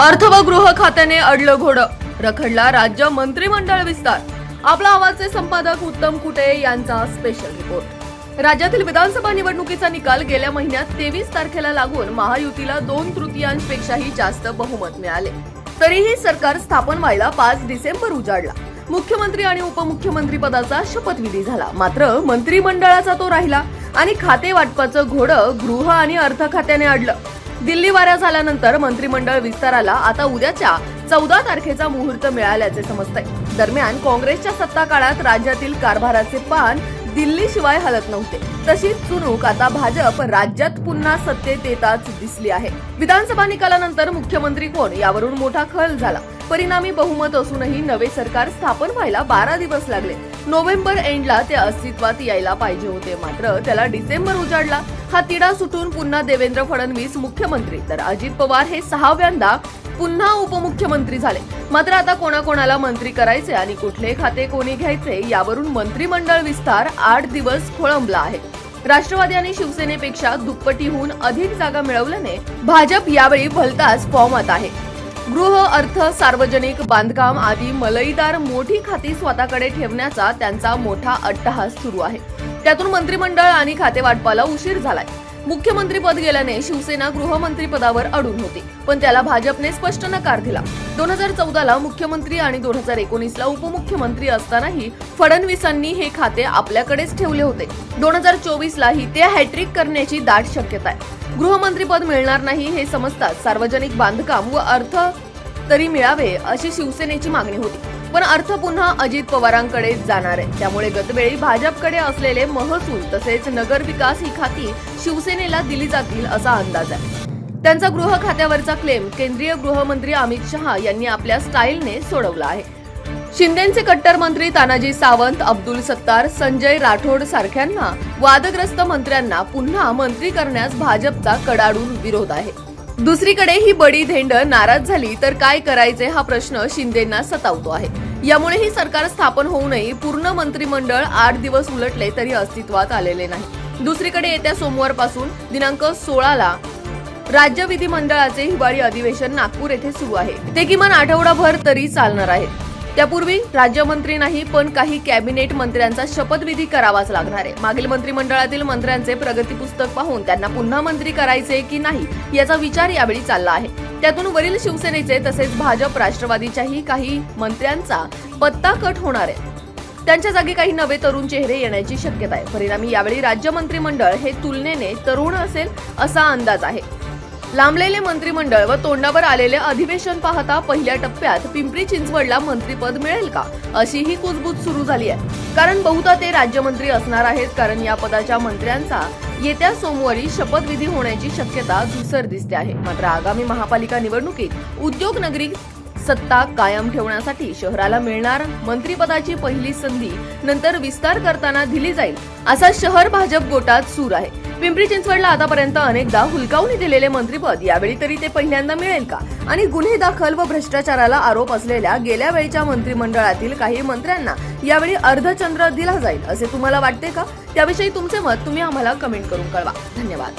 अर्थ व गृह खात्याने अडलं घोडं. रखडला राज्य मंत्रिमंडळ विस्तार. आपला आवाजचे संपादक उत्तम कुटे यांचा स्पेशल रिपोर्ट राज्यातील विधानसभा निवडणुकीचा निकाल गेल्या महिन्यात तेवीस तारखेला लागून महायुतीला दोन तृतीयांशपेक्षाही जास्त बहुमत मिळाले. तरीही सरकार स्थापन व्हायला पाच डिसेंबर उजाडला. मुख्यमंत्री आणि उपमुख्यमंत्री पदाचा शपथविधी झाला. मात्र मंत्रिमंडळाचा तो राहिला आणि खाते वाटपाचं घोडं गृह आणि अर्थ खात्याने अडलं. दिल्ली वाऱ्या झाल्यानंतर मंत्रिमंडळ विस्ताराला आता उद्याच्या चौदा तारखेचा मुहूर्त मिळाल्याचे समजतंय. दरम्यान काँग्रेसच्या सत्ता काळात राज्यातील कारभाराचे पान दिल्ली शिवाय हलत नव्हते. तशीच चुणूक आता भाजप राज्यात पुन्हा सत्तेत येताच दिसली आहे. विधानसभा निकालानंतर मुख्यमंत्री कोण? यावरून मोठा खल झाला. परिणामी बहुमत असूनही नवे सरकार स्थापन व्हायला बारा दिवस लागले. नोव्हेंबर एंडला ते अस्तित्वात यायला पाहिजे होते. मात्र त्याला डिसेंबर उजाडला. हा तिढा सुटून पुन्हा देवेंद्र फडणवीस मुख्यमंत्री. तर अजित पवार हे सहाव्यांदा पुन्हा उपमुख्यमंत्री झाले. मात्र आता कोणाकोणाला मंत्री करायचे आणि कुठले खाते कोणी घ्यायचे यावरून मंत्रिमंडळ विस्तार आठ दिवस खोळंबला आहे. राष्ट्रवादी आणि शिवसेनेपेक्षा दुप्पटीहून अधिक जागा मिळवल्याने भाजप यावेळी भलताच फॉर्मात आहे. गृह अर्थ सार्वजनिक बांधकाम आदी मलईदार मोठी खाती स्वतःकडे ठेवण्याचा त्यांचा मोठा अट्टहास सुरू आहे. त्यातून मंत्रिमंडळ आणि खातेवाटपाला उशीर झालाय. मुख्यमंत्री पद गेल्याने शिवसेना गृहमंत्री पदावर अडून होती पण त्याला भाजपने स्पष्ट नकार दिला. दोन हजार चौदाला मुख्यमंत्री आणि दोन हजार एकोणीसला उपमुख्यमंत्री असतानाही फडणवीसांनी हे खाते आपल्याकडेच ठेवले होते. दोन हजार चोवीसलाही ते हॅट्रिक करण्याची दाट शक्यता आहे. गृहमंत्रीपद मिळणार नाही हे समजताच सार्वजनिक बांधकाम व अर्थ तरी मिळावे अशी शिवसेनेची मागणी होती. पण अर्थ पुन्हा अजित पवारांकडे जाणार आहे. त्यामुळे गतवेळी भाजपकडे असलेले महसूल तसेच नगर विकास ही खाती शिवसेनेला दिली जातील असा अंदाज आहे. त्यांचा गृह खात्यावरचा क्लेम केंद्रीय गृहमंत्री अमित शहा यांनी आपल्या स्टाईलने सोडवला आहे. शिंदेचे कट्टर मंत्री तानाजी सावंत अब्दुल सत्तार संजय राठोड सारख्यांना वादग्रस्त मंत्र्यांना पुन्हा मंत्री करण्यास भाजपचा कडाडून विरोध आहे. दुसरीकडे ही बडी धेंड नाराज झाली तर काय करायचे हा प्रश्न शिंदेना सतावतो आहे. यामुळे ही सरकार स्थापन होऊनही पूर्ण मंत्रिमंडळ आठ दिवस उलटले तरी अस्तित्वात आलेले नाही. दुसरीकडे येत्या सोमवारपासून दिनांक सोळाला राज्य विधिमंडळाचे हिवाळी अधिवेशन नागपूर येथे सुरू आहे. ते किमान आठवडाभर तरी चालणार आहे. त्यापूर्वी राज्यमंत्री नाही पण काही कॅबिनेट मंत्र्यांचा शपथविधी करावाच लागणार आहे. मागील मंत्रिमंडळातील मंत्र्यांचे प्रगती पुस्तक पाहून त्यांना पुन्हा मंत्री करायचे की नाही याचा विचार यावेळी चालला आहे. त्यातून वरील शिवसेनेचे तसेच भाजप राष्ट्रवादीच्याही काही मंत्र्यांचा पत्ता कट होणार आहे. त्यांच्या जागी काही नवे तरुण चेहरे येण्याची शक्यता आहे. परिणामी यावेळी राज्य मंत्रिमंडळ हे तुलनेने तरुण असेल असा अंदाज आहे. लांबलेले मंत्रिमंडळ व तोंडावर आलेले अधिवेशन पाहता पहिल्या टप्प्यात पिंपरी चिंचवडला मंत्रिपद मिळेल का? अशी ही कुजबूज सुरू झाली आहे. कारण बहुधा ते राज्यमंत्री असणार आहेत कारण या पदाच्या मंत्र्यांचा येत्या सोमवारी शपथविधी होण्याची शक्यता धुसर दिसते आहे. मात्र आगामी महापालिका निवडणुकीत उद्योग नगरी सत्ता कायम ठेवण्यासाठी शहराला मिळणार मंत्रीपदाची पहिली संधी नंतर विस्तार करताना दिली जाईल असा शहर भाजप गोटात सूर आहे. पिंपरी चिंचवडला आतापर्यंत अनेकदा हुलकावणी दिलेले मंत्रीपद यावेळी तरी ते पहिल्यांदा मिळेल का? आणि गुन्हे दाखल व भ्रष्टाचाराला आरोप असलेल्या गेल्या वेळच्या मंत्रिमंडळातील काही मंत्र्यांना यावेळी अर्धचंद्र दिला जाईल असे तुम्हाला वाटते का? त्याविषयी तुमचे मत तुम्ही आम्हाला कमेंट करून कळवा. धन्यवाद.